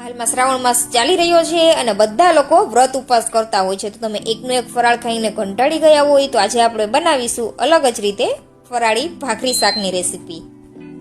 હાલમાં શ્રાવણ માસ ચાલી રહ્યો છે અને બધા લોકો વ્રત ઉપવાસ કરતા હોય છે. તો તમે એકનો એક ફરાળ ખાઈને કંટાળી ગયા હોય તો આજે આપણે બનાવીશું અલગ જ રીતે ફરાળી ભાખરી શાકની રેસીપી.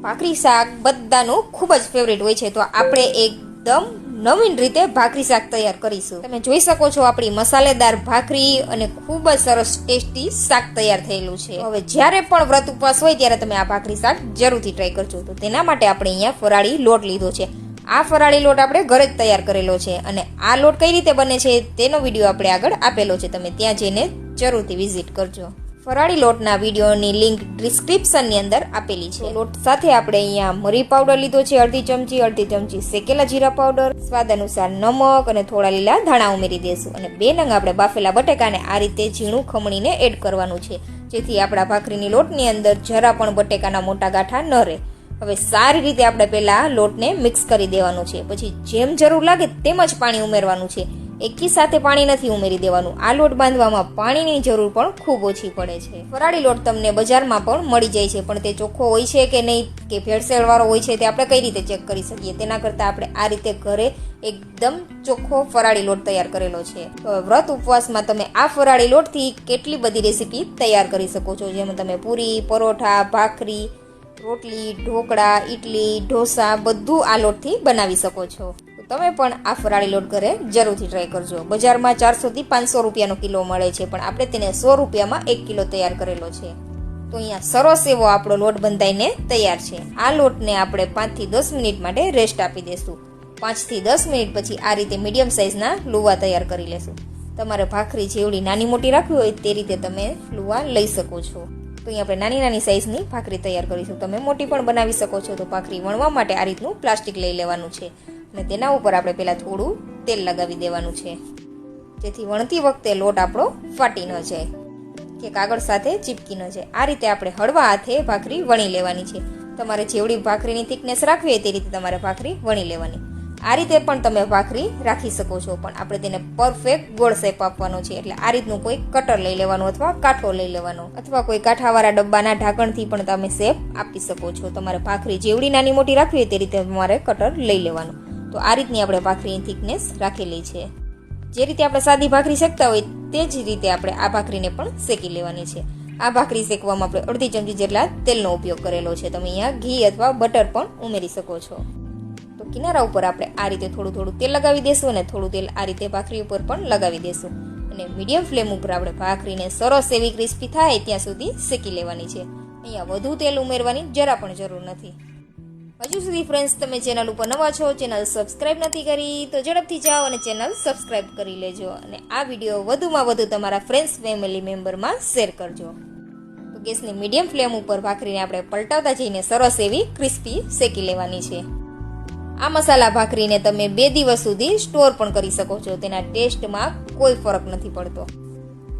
ભાખરી શાક બધાનું ખૂબ જ ફેવરેટ હોય છે. તો આપણે એકદમ નવીન રીતે ભાખરી શાક તૈયાર કરીશું. તમે જોઈ શકો છો આપણી મસાલેદાર ભાખરી અને ખૂબ જ સરસ ટેસ્ટી શાક તૈયાર થયેલું છે. હવે જ્યારે પણ વ્રત ઉપવાસ હોય ત્યારે તમે આ ભાખરી શાક જરૂરથી ટ્રાય કરજો. તો તેના માટે આપણે અહીંયા ફરાળી લોટ લીધો છે. આ ફરાળી લોટ આપણે ઘરે જ તૈયાર કરેલો છે અને આ લોટ કઈ રીતે બને છે તેનો વીડિયો આપણે આગળ આપેલો છે. તમે ત્યાં જઈને જરૂરથી વિઝિટ કરજો. ફરાળી લોટના વિડીયોની લિંક ડિસ્ક્રિપ્શનની અંદર આપેલી છે. લોટ સાથે આપણે અહીંયા મરી પાવડર લીધો છે, અડધી ચમચી અડધી ચમચી શેકેલા જીરા પાવડર સ્વાદ અનુસાર નમક અને થોડા લીલા ધાણા ઉમેરી દેશું. અને બે નંગ આપણે બાફેલા બટેકાને આ રીતે ઝીણું ખમણીને એડ કરવાનું છે. જેથી આપણા ભાખરીની લોટની અંદર જરા પણ બટેકાના મોટા ગાંઠા ન રહે. હવે સારી રીતે આપણે પહેલા લોટને મિક્સ કરી દેવાનું છે. પછી જેમ જરૂર લાગે તેમ જ પાણી ઉમેરવાનું છે. એકી સાથે પાણી નથી ઉમેરી દેવાનું. આ લોટ બાંધવામાં પાણીની જરૂર પણ ખૂબ ઓછી પડે છે. ફરાળી લોટ તમને બજારમાં પણ મળી જાય છે. પણ તે ચોખ્ખો હોય છે કે નહીં, કે ભેળસેળ વાળો હોય છે તે આપણે કઈ રીતે ચેક કરી શકીએ? તેના કરતાં આપણે આ રીતે ઘરે એકદમ ચોખ્ખો ફરાળી લોટ તૈયાર કરેલો છે. વ્રત ઉપવાસમાં તમે આ ફરાળી લોટથી કેટલી બધી રેસીપી તૈયાર કરી શકો છો? જેમાં તમે પૂરી, પરોઠા, ભાખરી રોટલી, ઢોકળા ઇડલી ઢોસા બધું આ લોટથી બનાવી શકો છો. તમે પણ આ ફરાળી લોટ ઘરે જરૂરથી ટ્રાય કરજો. બજારમાં ચારસોથી પાંચસો રૂપિયાનો કિલો મળે છે, પણ આપણે તેને સો રૂપિયામાં એક કિલો તૈયાર કરેલો છે. તો અહીંયા સરસ એવો આપણો લોટ બંધાઈને તૈયાર છે. આ લોટને આપણે પાંચથી દસ મિનિટ માટે રેસ્ટ આપી દેશું. પાંચથી દસ મિનિટ પછી આ રીતે મીડિયમ સાઇઝના લુવા તૈયાર કરી લેશું. તમારે ભાખરી જેવડી નાની મોટી રાખવી હોય તે રીતે તમે લુવા લઈ શકો છો. તો અહીં આપણે નાની નાની સાઇઝની ભાખરી તૈયાર કરીશું. તમે મોટી પણ બનાવી શકો છો. તો ભાખરી વણવા માટે આ રીતનું પ્લાસ્ટિક લઈ લેવાનું છે. અને તેના ઉપર આપણે પહેલાં થોડું તેલ લગાવી દેવાનું છે. જેથી વણતી વખતે લોટ આપણો ફાટી ન જાય કે કાગળ સાથે ચીપકી ન જાય. આ રીતે આપણે હળવા હાથે ભાખરી વણી લેવાની છે. તમારે જેવડી ભાખરીની થિકનેસ રાખવી હોય તે રીતે તમારે ભાખરી વણી લેવાની. આ રીતે પણ તમે ભાખરી રાખી શકો છો, પણ આપણે તેને પરફેક્ટ ગોળ શેપ આપવાનો છે. એટલે આ રીતનું કોઈ કટર લઈ લેવાનું અથવા કાંઠો લઈ લેવાનો, અથવા કોઈ કાંઠાવાળા ડબ્બાના ઢાંકણથી પણ તમે શેપ આપી શકો છો. તમારે ભાખરી જેવડી નાની મોટી રાખવી હોય તે રીતે તમારે કટર લઈ લેવાનું. તો આ રીતની આપણે ભાખરીની થિકનેસ રાખેલી છે. જે રીતે આપણે સાદી ભાખરી શેકતા હોય તે જ રીતે આપણે આ ભાખરીને પણ શેકી લેવાની છે. આ ભાખરી શેકવામાં આપણે અડધી ચમચી જેટલા તેલનો ઉપયોગ કરેલો છે. તમે અહીંયા ઘી અથવા બટર પણ ઉમેરી શકો છો. કિનારા ઉપર આપણે આ રીતે થોડું થોડું તેલ લગાવી દેશું અને થોડું તેલ આ રીતે ભાખરી ઉપર પણ લગાવી દેશું. અને મીડિયમ ફ્લેમ ઉપર આપણે ભાખરીને સરસ એવી ક્રિસ્પી થાય ત્યાં સુધી શેકી લેવાની છે. અહીંયા વધુ તેલ ઉમેરવાની જરા પણ જરૂર નથી. હજુ સુધી ફ્રેન્ડ્સ તમે ચેનલ ઉપર નવા છો ચેનલ સબસ્ક્રાઇબ નથી કરી, તો ઝડપથી જાઓ અને ચેનલ સબસ્ક્રાઇબ કરી લેજો. અને આ વીડિયો વધુમાં વધુ તમારા ફ્રેન્ડ્સ ફેમિલી મેમ્બરમાં શેર કરજો. તો ગેસની મીડિયમ ફ્લેમ ઉપર ભાખરીને આપણે પલટાવતા જઈને સરસ એવી ક્રિસ્પી શેકી લેવાની છે. આ મસાલા ભાખરીને તમે બે દિવસ સુધી સ્ટોર પણ કરી શકો છો. તેના ટેસ્ટમાં કોઈ ફરક નથી પડતો.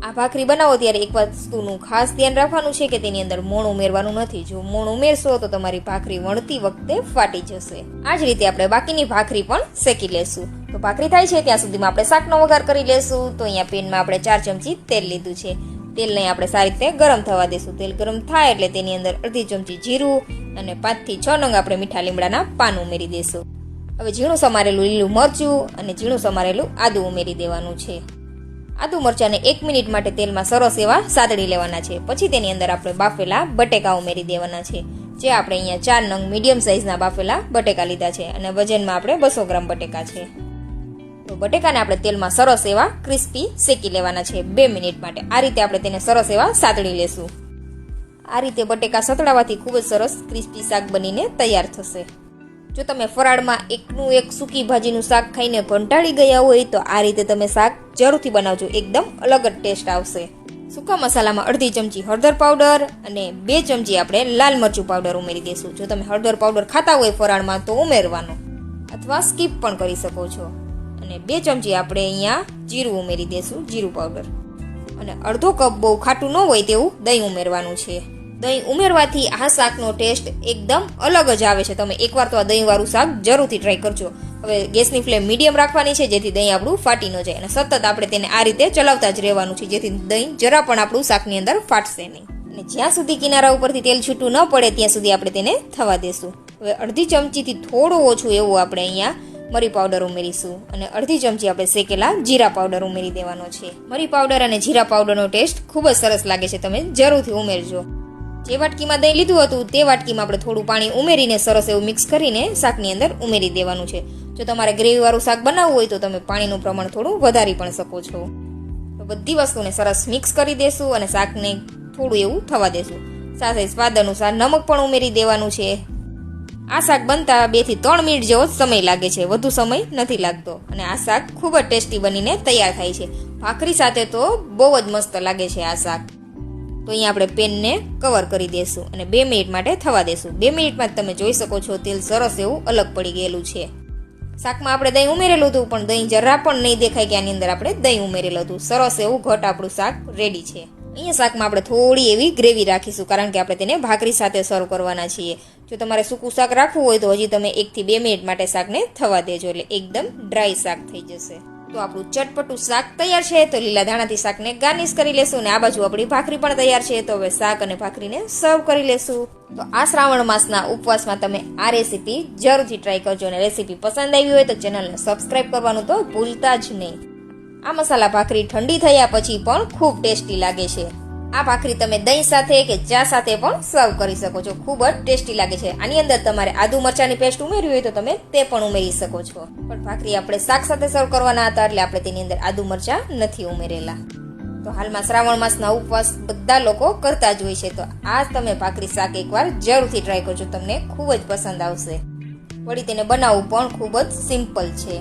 આ ભાખરી બનાવો ત્યારે એક વસ્તુનું ખાસ ધ્યાન રાખવાનું છે કે તેની અંદર મોણ ઉમેરવાનું નથી. જો મોણ ઉમેરશો તો તમારી ભાખરી વણતી વખતે ફાટી જશે. આ જ રીતે આપણે બાકીની ભાખરી પણ શેકી લેશું. તો ભાખરી થાય છે, ત્યાં સુધીમાં આપણે શાકનો વઘાર કરી લેશું. તો અહીંયા પેનમાં આપણે ચાર ચમચી તેલ લીધું છે. તેલને આપણે સારી રીતે ગરમ થવા દઈશું તેલ ગરમ થાય એટલે તેની અંદર અડધી ચમચી જીરું અને પાંચથી છ નંગ આપણે મીઠા લીમડાના પાન ઉમેરી દઈશું હવે ઝીણું સમારેલું લીલું મરચું અને ઝીણું સમારેલું આદું ઉમેરી દેવાનું છે. આદુ મરચાંને એક મિનિટ માટે તેલમાં સરસ એવા સાતડી લેવાના છે. પછી તેની અંદર આપણે બાફેલા બટેકા ઉમેરી દેવાના છે. જે આપણે અહીંયા ચાર નંગ મીડિયમ સાઇઝના બાફેલા બટેકા લીધા છે અને વજનમાં આપણે બસો ગ્રામ બટેકા છે. તો બટેકાને આપણે તેલમાં સરસ એવા ક્રિસ્પી શેકી લેવાના છે બે મિનિટ માટે. આ રીતે આપણે તેને સરસ એવા સાતળી લેશું. આ રીતે બટેકા સતળાવાથી ખૂબ જ સરસ ક્રિસ્પી શાક બનીને તૈયાર થશે. જો તમે ફરાળમાં એકનું એક સૂકી ભાજીનું શાક ખાઈને કંટાળી ગયા હોય તો આ રીતે તમે શાક જરૂરથી બનાવજો. એકદમ અલગ જ ટેસ્ટ આવશે. સૂકા મસાલામાં અડધી ચમચી હળદર પાવડર અને બે ચમચી આપણે લાલ મરચું પાવડર ઉમેરી દઈશું. જો તમે હળદર પાવડર ખાતા હોય ફરાળમાં તો ઉમેરવાનો. અથવા સ્કીપ પણ કરી શકો છો. અને બે ચમચી આપણે અહીંયા જીરું ઉમેરી દઈશું જીરું પાવડર અને અડધો કપ બહુ ખાટું ન હોય તેવું દહીં ઉમેરવાનું છે. દહીં ઉમેરવાથી આ શાકનો ટેસ્ટ એકદમ અલગ જ આવે છે. તમે એકવાર તો આ દહીંવાળું શાક જરૂરથી ટ્રાય કરજો. હવે ગેસની ફ્લેમ મીડિયમ રાખવાની છે, જેથી દહીં આપણું ફાટી ન જાય. અને સતત આપણે તેને આ રીતે ચલાવતા જ રહેવાનું છે, જેથી દહીં જરા પણ આપણું શાકની અંદર ફાટશે નહીં. અને જ્યાં સુધી કિનારા ઉપરથી તેલ છૂટું ન પડે, ત્યાં સુધી આપણે તેને થવા દેશું. હવે અડધી ચમચીથી થોડું ઓછું એવું આપણે અહીંયા મરી પાવડર ઉમેરીશું. અને અડધી ચમચી આપણે શેકેલા જીરા પાવડર ઉમેરી દેવાનો છે. મરી પાવડર અને જીરા પાવડરનો ટેસ્ટ ખૂબ જ સરસ લાગે છે. તમે જરૂરથી ઉમેરજો. જે વાટકીમાં દહીં લીધું હતું, તે વાટકીમાં આપણે થોડું પાણી ઉમેરીને સરસ એવું મિક્સ કરીને શાકની અંદર ઉમેરી દેવાનું છે. જો તમારે ગ્રેવીવાળું શાક બનાવવું હોય તો તમે પાણીનું પ્રમાણ થોડું વધારી પણ શકો છો. તો બધી વસ્તુને સરસ મિક્સ કરી દેશું અને શાકને થોડું એવું થવા દેશું. સાથે સ્વાદ અનુસાર નમક પણ ઉમેરી દેવાનું છે. આ શાક બનતા બેથી ત્રણ મિનિટ જેવો સમય લાગે છે. વધુ સમય નથી લાગતો. અને આ શાક ખૂબ જ ટેસ્ટી બનીને તૈયાર થાય છે. ભાખરી સાથે તો બહુ જ મસ્ત લાગે છે આ શાક. તો અહીંયા આપણે પેનને કવર કરી દેશું અને બે મિનિટ માટે થવા દેશું. બે મિનિટમાં તમે જોઈ શકો છો તેલ સરસ એવું અલગ પડી ગયેલું છે. શાકમાં આપણે દહીં ઉમેરેલું હતું, પણ દહીં જરા પણ નહીં દેખાય કે આની અંદર આપણે દહીં ઉમેરેલું હતું. સરસ એવું ઘટ આપણું શાક રેડી છે. અહીંયા શાકમાં આપણે થોડી એવી ગ્રેવી રાખીશું, કારણ કે આપણે તેને ભાખરી સાથે સર્વ કરવાના છીએ. જો તમારે સૂકું શાક રાખવું હોય તો હજી તમે એકથી બે મિનિટ માટે શાકને થવા દેજો એટલે એકદમ ડ્રાય શાક થઈ જશે. તો આપણું ચટપટું શાક તૈયાર છે તો લીલા ધાણાથી શાકને ગાર્નિશ કરી લેશું અને આ બાજુ આપણી ભાખરી પણ તૈયાર છે તો હવે શાક અને ભાખરીને સર્વ કરી લેશું. તો આ શ્રાવણ માસના ઉપવાસમાં તમે આ રેસીપી જરૂરથી ટ્રાય કરજો અને રેસીપી પસંદ આવી હોય તો ચેનલને સબસ્ક્રાઇબ કરવાનું તો ભૂલતા જ નહીં. આ મસાલા ભાખરી ઠંડી થયા પછી પણ ખૂબ ટેસ્ટી લાગે છે. આ ભાખરી તમે દહીં સાથે કે ચા સાથે પણ સર્વ કરી શકો છો. ખૂબ જ ટેસ્ટી લાગે છે. આની અંદર તમારે આદુ મરચાની પેસ્ટ ઉમેરવી હોય તો તમે તે પણ ઉમેરી શકો છો. પણ ભાખરી આપણે શાક સાથે સર્વ કરવાના હતા એટલે આપણે તેની અંદર આદુ મરચા નથી ઉમેરેલા. તો હાલમાં શ્રાવણ માસના ઉપવાસ બધા લોકો કરતા જ હોય છે. તો આ તમે ભાખરી શાક એકવાર જરૂરથી ટ્રાય કરજો. તમને ખૂબ જ પસંદ આવશે. વળી તેને બનાવવું પણ ખૂબ જ સિમ્પલ છે.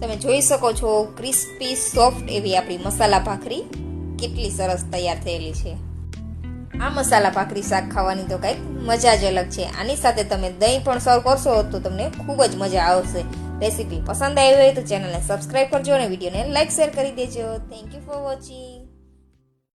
તમે જોઈ શકો છો ક્રિસ્પી સોફ્ટ એવી આપણી મસાલા ભાખરી કેટલી સરસ તૈયાર થયેલી છે. આ મસાલા ભાખરી શાક ખાવાની તો કંઈક મજા જ અલગ છે. આની સાથે તમે દહીં પણ સર્વ કરશો તો તમને ખૂબ જ મજા આવશે. રેસીપી પસંદ આવી હોય તો ચેનલને સબસ્ક્રાઈબ કરજો અને વિડીયોને લાઇક શેર કરી દેજો. Thank you for watching